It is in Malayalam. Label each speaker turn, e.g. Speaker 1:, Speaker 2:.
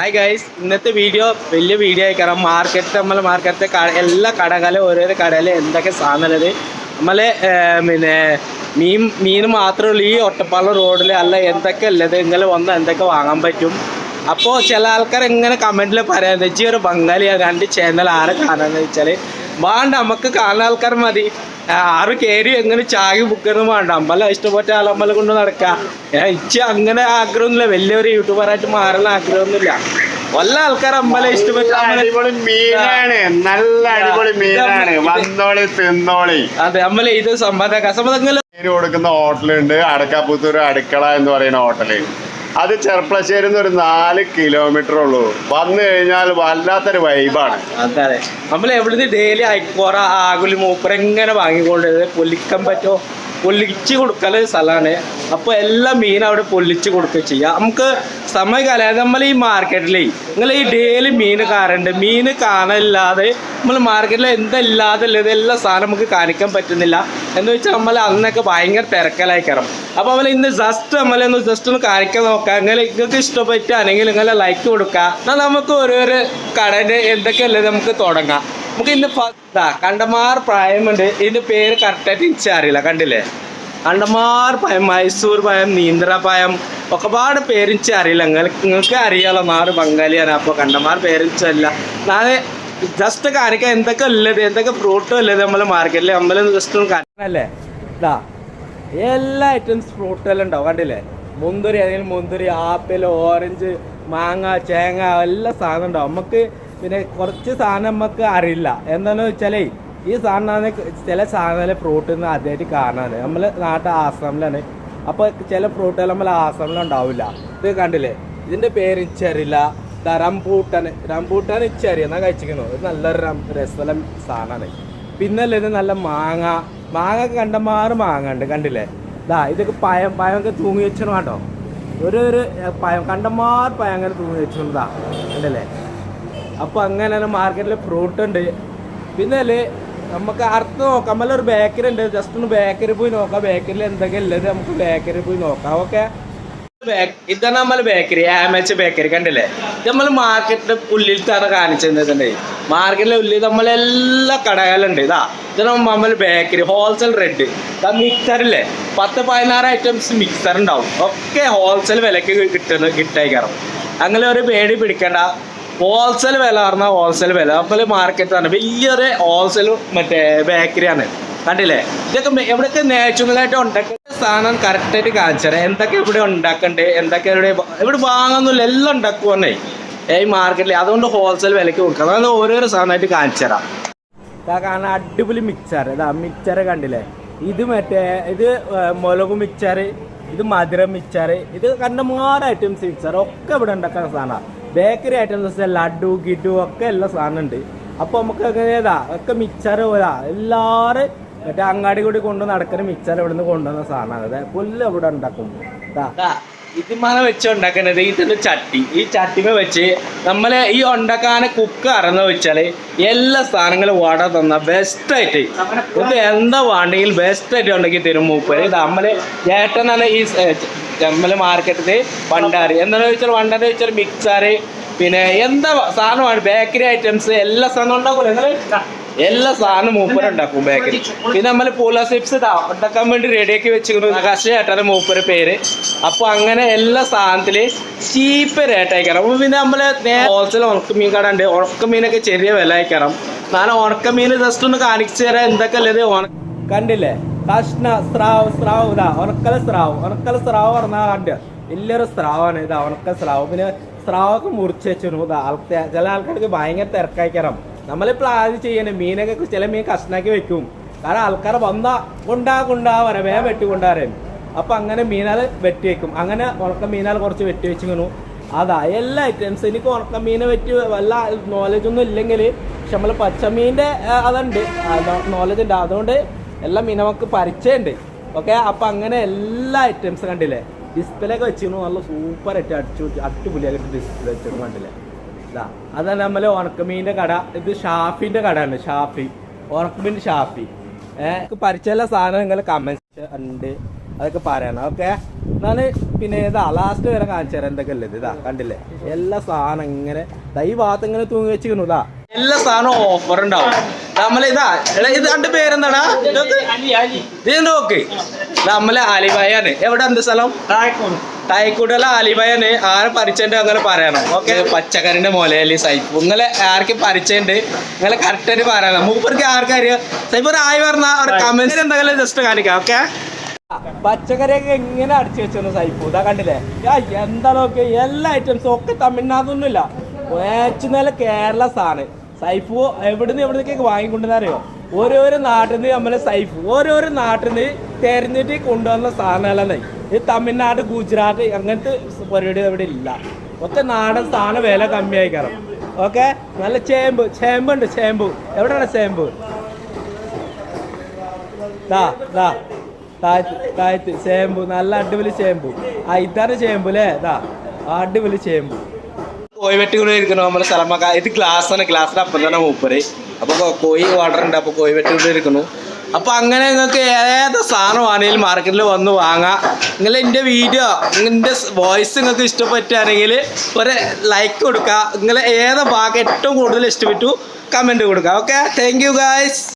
Speaker 1: ഹായ് ഗൈസ് ഇന്നത്തെ വീഡിയോ വലിയ വീഡിയോ ആയി. കാരണം മാർക്കറ്റ് നമ്മളെ മാർക്കറ്റിലെ എല്ലാ കടകളിലും ഓരോരോ കടയിൽ എന്തൊക്കെ സാധനമുള്ളത് നമ്മളെ പിന്നെ മീൻ മീൻ മാത്രമേ ഈ ഒട്ടപ്പാള റോഡിൽ അല്ല എന്തൊക്കെ ഉള്ളത്. നിങ്ങൾ വന്ന് എന്തൊക്കെ വാങ്ങാൻ പറ്റും. അപ്പോൾ ചില ആൾക്കാർ എങ്ങനെ കമന്റിൽ പറയാൻ വെച്ചാൽ ഒരു ബംഗാളിയാണ് രണ്ട് ചാനൽ ആരെ കാണാന്ന് വെച്ചാൽ വേണ്ട നമുക്ക് കാണുന്ന ആൾക്കാർ മതി. ആറ് കയറി എങ്ങനെ ചാകി ബുക്കൊന്നും വേണ്ട അമ്പല ഇഷ്ടപ്പെട്ട ആളമ്പല കൊണ്ട് നടക്കാം. ഇച്ച അങ്ങനെ ആഗ്രഹമൊന്നുമില്ല വലിയൊരു യൂട്യൂബറായിട്ട് മാറുന്ന ആഗ്രഹമൊന്നുമില്ല. വല്ല ആൾക്കാർ അമ്പല ഇഷ്ടപ്പെട്ട
Speaker 2: അടിപൊളി മീനാണ്. നല്ല അടിപൊളി മീനാണ്. വന്നോളി തിന്നോളി.
Speaker 1: അതെ അമ്പല ഇത് സമ്മതം
Speaker 2: കൊടുക്കുന്ന ഹോട്ടലുണ്ട്. അടക്കാപ്പുത്തൂർ അടുക്കള എന്ന് പറയുന്ന ഹോട്ടൽ. അത് ചെർപ്പളശ്ശേരി ഒരു നാല് കിലോമീറ്റർ ഉള്ളൂ. വന്നു കഴിഞ്ഞാൽ വല്ലാത്തൊരു വൈബാണ്
Speaker 1: അതെ. നമ്മൾ എവിടുന്ന് ഡെയിലി അയക്കോറ ആകുലി മൂപ്പറെങ്ങനെ വാങ്ങിക്കൊണ്ടത് പൊലിക്കാൻ പറ്റോ പൊല്ലിച്ച് കൊടുക്കൽ സ്ഥലമാണ്. അപ്പോൾ എല്ലാ മീൻ അവിടെ പൊല്ലിച്ച് കൊടുക്കുക ചെയ്യുക നമുക്ക് സമയം കാലം നമ്മൾ ഈ മാർക്കറ്റിലേ നിങ്ങൾ ഈ ഡെയിലി മീൻ കാണുന്നുണ്ട്. മീൻ കാണാനില്ലാതെ നമ്മൾ മാർക്കറ്റിൽ എന്തല്ലാതെ ഉള്ളത് എല്ലാ സാധനം നമുക്ക് കാണിക്കാൻ പറ്റുന്നില്ല. എന്ന് വെച്ചാൽ നമ്മൾ അന്നൊക്കെ ഭയങ്കര തിരക്കലായി കയറും അപ്പോൾ നമ്മൾ ഇന്ന് ജസ്റ്റ് നമ്മളൊന്ന് ജസ്റ്റ് ഒന്ന് കാണിക്കാൻ നോക്കാം. നിങ്ങൾ നിങ്ങൾക്ക് ഇഷ്ടപ്പെട്ടാണെങ്കിൽ നിങ്ങൾ ലൈക്ക് കൊടുക്കുക എന്നാൽ നമുക്ക് ഓരോരോ കടേന്റെ എന്തൊക്കെയല്ലേ നമുക്ക് തുടങ്ങാം. നമുക്ക് ഇന്ന് കണ്ടമാർ പ്രായമുണ്ട് ഇതിന്റെ പേര് കറക്റ്റായിട്ട് എനിക്ക് അറിയില്ല കണ്ടില്ലേ? കണ്ടമാർ പയം മൈസൂർ പയം നീന്തറ പയം ഒക്കെപാട് പേരിച്ച് അറിയില്ല. നിങ്ങൾക്ക് അറിയാലോ നാറ് ബംഗാളിയാണ്. അപ്പോൾ കണ്ടമാർ പേരിച്ചല്ല ഞാൻ ജസ്റ്റ് കാണിക്കാൻ എന്തൊക്കെ ഉള്ളത് എന്തൊക്കെ ഫ്രൂട്ടും ഉള്ളത് നമ്മളെ മാർക്കറ്റിൽ നമ്മൾ ജസ്റ്റ് ഒന്ന് അല്ലേ? ഇതാ എല്ലാ ഐറ്റംസ് ഫ്രൂട്ടെല്ലാം ഉണ്ടാവും കണ്ടില്ലേ? മുന്തിരി അല്ലെങ്കിൽ മുന്തിരി ആപ്പിൾ ഓറഞ്ച് മാങ്ങ ചേങ്ങ എല്ലാ സാധനം ഉണ്ടാവും. നമുക്ക് പിന്നെ കുറച്ച് സാധനം നമുക്ക് അറിയില്ല. എന്താണെന്ന് വെച്ചാലേ ഈ സാധനമാണ് ചില സാധനം പ്രോട്ടീൻ ആദ്യമായിട്ട് കാണാൻ നമ്മൾ നാട്ടിൽ ആസാമിലാണ് അപ്പോൾ ചില പ്രോട്ടീൻ നമ്മൾ ആസാമിൽ ഉണ്ടാവില്ല. ഇത് കണ്ടില്ലേ? ഇതിന്റെ പേര് ഇച്ചറിയില്ല. റംബൂട്ടൻ. റംബൂട്ടാൻ ചെറിയ എന്നാൽ എന്നാ കഴിച്ചിരിക്കുന്നു? ഇത് നല്ലൊരു രസമുള്ള സാധനമാണ്. പിന്നെ അല്ലേ ഇത് നല്ല മാങ്ങ. മാങ്ങ കണ്ടമാറ് മാങ്ങ ഉണ്ട് കണ്ടില്ലേ? ഇതാ ഇതൊക്കെ പയം പയമൊക്കെ തൂങ്ങി വെച്ചണം കേട്ടോ. ഒരു ഒരു പയം കണ്ടമാർ പയം അങ്ങനെ തൂങ്ങി വെച്ചതാ കണ്ടല്ലേ? അപ്പോൾ അങ്ങനെ മാർക്കറ്റിൽ ഫ്രൂട്ട് ഉണ്ട്. പിന്നെ അല്ലേ നമുക്ക് അടുത്ത് നോക്കാം. ഒരു ബേക്കറി ഉണ്ട്. ജസ്റ്റ് ഒന്ന് ബേക്കറി പോയി നോക്കാം. ബേക്കറിയിൽ എന്തൊക്കെ ഉള്ളത് നമുക്ക് ബേക്കറി പോയി നോക്കാം. ഓക്കെ ഇതാണ് നമ്മൾ ബേക്കറി ആമച്ച് ബേക്കറി കണ്ടില്ലേ? ഇത് നമ്മൾ മാർക്കറ്റിന്റെ ഉള്ളിലത്താണ് കാണിച്ചിരുന്നത് മാർക്കറ്റിലെ ഉള്ളിൽ നമ്മളെല്ലാ കടകളുണ്ട് ഇതാ ഇതാണ് നമ്മൾ ബേക്കറി ഹോൾസെയിൽ റെഡ് ഇതാ മിക്സറില്ലേ പത്ത് പതിനാറ് ഐറ്റംസ് മിക്സർ ഉണ്ടാവും. ഒക്കെ ഹോൾസെയിൽ വിലക്ക് കിട്ടുന്ന കിട്ടായിക്കാറും. അങ്ങനെ ഒരു പേടി പിടിക്കണ്ട. ഹോൾസെയിൽ വില പറഞ്ഞാൽ ഹോൾസെയിൽ വില. അപ്പോൾ മാർക്കറ്റാണ് വലിയൊരു ഹോൾസെയിൽ മറ്റേ ബേക്കറിയാണ് കണ്ടില്ലേ? ഇതൊക്കെ എവിടെയൊക്കെ നാച്ചുറലായിട്ട് ഉണ്ടാക്കുന്ന സാധനം കറക്റ്റായിട്ട് കാണിച്ചത് എന്തൊക്കെ ഇവിടെ ഉണ്ടാക്കണ്ടേ? എന്തൊക്കെ ഇവിടെ ഇവിടെ വാങ്ങുന്നില്ല എല്ലാം ഉണ്ടാക്കുവാണേ. ഈ മാർക്കറ്റിൽ അതുകൊണ്ട് ഹോൾസെയിൽ വിലയ്ക്ക് കൊടുക്കാം. അതാണ് ഓരോരോ സാധനമായിട്ട് കാണിച്ചു തരാം. ഇതാ കാരണം അടിപൊളി മിക്സർ ഇതാ മിക്സർ കണ്ടില്ലേ? ഇത് മറ്റേ ഇത് മുളക് മിക്സർ ഇത് മധുരം മിക്സർ ഇത് കണ്ടമാർ ഐറ്റംസ് മിക്സർ ഒക്കെ ഇവിടെ ഉണ്ടാക്കുന്ന സാധനമാണ് ബേക്കറി ഐറ്റംസ് ലഡു ഗിഡു ഒക്കെ എല്ലാ സാധനം ഉണ്ട് അപ്പോൾ നമുക്ക് എങ്ങനെയതാ ഒക്കെ മിക്സർ പോലാ എല്ലാവരും മറ്റേ അങ്ങാടി കൂടി കൊണ്ടു നടക്കുന്ന മിക്സർ ഇവിടെ നിന്ന് കൊണ്ടുവന്ന സാധനമാണ്. അതെ പുല്ല് ഇവിടെ ഉണ്ടാക്കും. ഇതിമാണ് വെച്ച് ഉണ്ടാക്കുന്നത് ഇതിന്റെ ചട്ടി. ഈ ചട്ടിമ വെച്ച് നമ്മൾ ഈ ഉണ്ടാക്കാൻ കുക്ക് അറന്ന് വെച്ചാൽ എല്ലാ സാധനങ്ങളും വട തന്ന ബെസ്റ്റ് ആയിട്ട്. ഇത് എന്താ വേണ്ടെങ്കിൽ ബെസ്റ്റ് ആയിട്ട് ഉണ്ടാക്കി തരും മൂപ്പര്. ഇത് നമ്മൾ ഏട്ടനാണ് ഈ നമ്മൾ മാർക്കറ്റിൽ വണ്ടാറ്. എന്താണെന്ന് ചോദിച്ചാൽ വണ്ടാറ് ചോദിച്ചാൽ മിക്സറ് പിന്നെ എന്താ സാധനമാണ് ബേക്കറി ഐറ്റംസ് എല്ലാ സാധനവും ഉണ്ടാക്കൂലേ? നിങ്ങൾ എല്ലാ സാധനവും മൂപ്പര് ഉണ്ടാക്കും ബേക്കറി. പിന്നെ നമ്മൾ പൂല സിപ്സ് ഉണ്ടാക്കാൻ വേണ്ടി റെഡിയാക്കി വെച്ചിരുന്നു ആകാശ മൂപ്പര് പേര്. അപ്പൊ അങ്ങനെ എല്ലാ സാധനത്തിൽ ചീപ്പ് റേറ്റ് അയക്കണം പിന്നെ നമ്മൾ ഹോൾസെയിൽ ഉണക്കമീൻ കടണ്ട് ഉണ്ട്. ഉണക്കമീനൊക്കെ ചെറിയ വില അയക്കണം ഞാൻ ഉണക്കമീൻ ജസ്റ്റ് ഒന്ന് കാണിച്ചു തരാം. എന്തൊക്കെ ഉള്ളത് കണ്ടില്ലേ? കഷ്ണ സ്രാവ് സ്രാവ് ഇതാ ഉണക്കല സ്രാവ്. ഉണക്കല സ്രാവ് പറഞ്ഞാൽ കണ്ട് വലിയൊരു സ്രാവാണ് ഇതാ ഉണക്കൽ സ്രാവ്. പിന്നെ സ്രാവൊക്കെ മുറിച്ച് വെച്ചിരുന്നു ഇതാ ആൾക്കാർ ചില ആൾക്കാർക്ക് ഭയങ്കര തിരക്കായിക്കണം നമ്മളിപ്പോൾ ആദ്യം ചെയ്യണേ മീനൊക്കെ ചില മീൻ കഷ്ണാക്കി വെക്കും. കാരണം ആൾക്കാർ വന്നാ കൊണ്ടാ കൊണ്ടാ വരാം വേഗം വെട്ടി കൊണ്ടുവരാൻ അപ്പം അങ്ങനെ മീനാൽ വെട്ടി വെക്കും. അങ്ങനെ ഉണക്ക മീനാൽ കുറച്ച് വെട്ടി വെച്ചിങ്ങനു അതാ എല്ലാ ഐറ്റംസ് എനിക്ക് ഉണക്ക മീനെ പറ്റി വല്ല നോളജൊന്നും ഇല്ലെങ്കിൽ പക്ഷെ നമ്മൾ പച്ചമീന്റെ അതുണ്ട്. നോളജ് ഉണ്ട്. അതുകൊണ്ട് എല്ലാ മീനും നമുക്ക് പരിചയമുണ്ട്. ഓക്കെ അപ്പൊ അങ്ങനെ എല്ലാ ഐറ്റംസും കണ്ടില്ലേ? ഡിസ്പ്ലേ ഒക്കെ വെച്ചിരുന്നു. നല്ല സൂപ്പർ ആയിട്ട് അടിച്ചു അടിപൊളിയായിട്ട് ഡിസ്പ്ലേ വെച്ചിരുന്നു കണ്ടില്ലേ? ഇതാ അതാണ് നമ്മൾ ഉണക്കമീന്റെ കട. ഇത് ഷാഫിന്റെ കടയാണ് ഷാഫി. ഉണക്കമീൻ ഷാഫി. ഏഹ് പരിചയമുള്ള സാധനം നിങ്ങൾ കമൻസ് ഉണ്ട്. അതൊക്കെ പറയണം. ഓക്കെ എന്നാൽ പിന്നെ ഇതാ ലാസ്റ്റ് വരെ കാണിച്ചു തരാം എന്തൊക്കെ ഉള്ളത്. ഇതാ കണ്ടില്ലേ? എല്ലാ സാധനം ഇങ്ങനെ ഈ ഭാഗത്ത് ഇങ്ങനെ തൂങ്ങി വെച്ചിരുന്നു ഇതാ എല്ലാ സാധനവും ഓഫർ ഉണ്ടാവും. നമ്മളെ ഇതാ എടാ, ഇത് രണ്ട് പേരെന്താടാ? ഇത് നോക്ക്. നമ്മളെ ആലിബായാണ്. എവിടെ എന്ത് സ്ഥലം? തായ്ക്കൂടല ആലിബായാണ്. ആരെ പരിചയണ്ട് അങ്ങനെ പറയണം ഓക്കെ. പച്ചക്കറിന്റെ മോലെ അല്ലെ സൈഫ്. നിങ്ങളെ ആർക്ക് പരിച്ചേണ്ട് നിങ്ങളെ കറക്റ്റ് ആയിട്ട് പറയണം മൂപ്പർക്ക് ആർക്കറിയാം സൈഫ് ഒരു ആയി പറഞ്ഞ ഒരു കമന്റ് എന്തെങ്കിലും ജസ്റ്റ് കാണിക്കാം ഓക്കെ പച്ചക്കറിയൊക്കെ എങ്ങനെ അടിച്ചു വെച്ചു സൈഫു. ഇതാ കണ്ടില്ലേ? എന്താ നോക്കിയ എല്ലാ ഐറ്റംസും ഒക്കെ തമിഴ്നാടൊന്നുമില്ല ഇല്ല കേരള സാധനം. സൈഫു എവിടുന്ന് എവിടുന്നൊക്കെ വാങ്ങിക്കൊണ്ടുവന്നറിയോ ഓരോരോ നാട്ടിൽ നിന്ന് നമ്മളെ സൈഫ് ഓരോരോ നാട്ടിൽ നിന്ന് തെരഞ്ഞിട്ട് കൊണ്ടുവന്ന സാധനങ്ങളാണ് ഈ തമിഴ്നാട് ഗുജറാത്ത് അങ്ങനത്തെ പരിപാടി ഇവിടെ ഇല്ല. ഒക്കെ നാടൻ സാധനം വില കമ്മിയായി ഓക്കെ? നല്ല ചേമ്പ് ചേമ്പുണ്ട് ചേമ്പ്. എവിടെയാണ് ചേമ്പ്? ദാ ദാ. താഴത്ത് ചേമ്പു നല്ല അടിപൊളി ചേമ്പു. ആ ഇതാണ് ചേമ്പു അല്ലേ? ദാ അടിപൊളി ചേമ്പു. കോഴി വെട്ടി കൂടെ ഇരിക്കണം നമ്മുടെ സ്ഥലമൊക്കെ ഇത് ഗ്ലാസ് ആണ്. ഗ്ലാസ്സിന് അപ്പം തന്നെ മൂപ്പര്. അപ്പൊ കോഴി വാട്ടർ ഉണ്ട് അപ്പൊ കോഴി വെട്ടി ഇരിക്കുന്നു അപ്പൊ അങ്ങനെ നിങ്ങൾക്ക് ഏത് സാധനം ആണെങ്കിലും മാർക്കറ്റിൽ വന്ന് വാങ്ങാം. നിങ്ങൾ എന്റെ വീഡിയോ നിങ്ങളുടെ വോയിസ് നിങ്ങൾക്ക് ഇഷ്ടപ്പെട്ടാണെങ്കിൽ ഒരു ലൈക്ക് കൊടുക്കുക നിങ്ങൾ ഏത് ഭാഗം ഏറ്റവും കൂടുതൽ ഇഷ്ടപ്പെട്ടു? കമന്റ് കൊടുക്കുക ഓക്കെ താങ്ക് യു ഗായ്സ്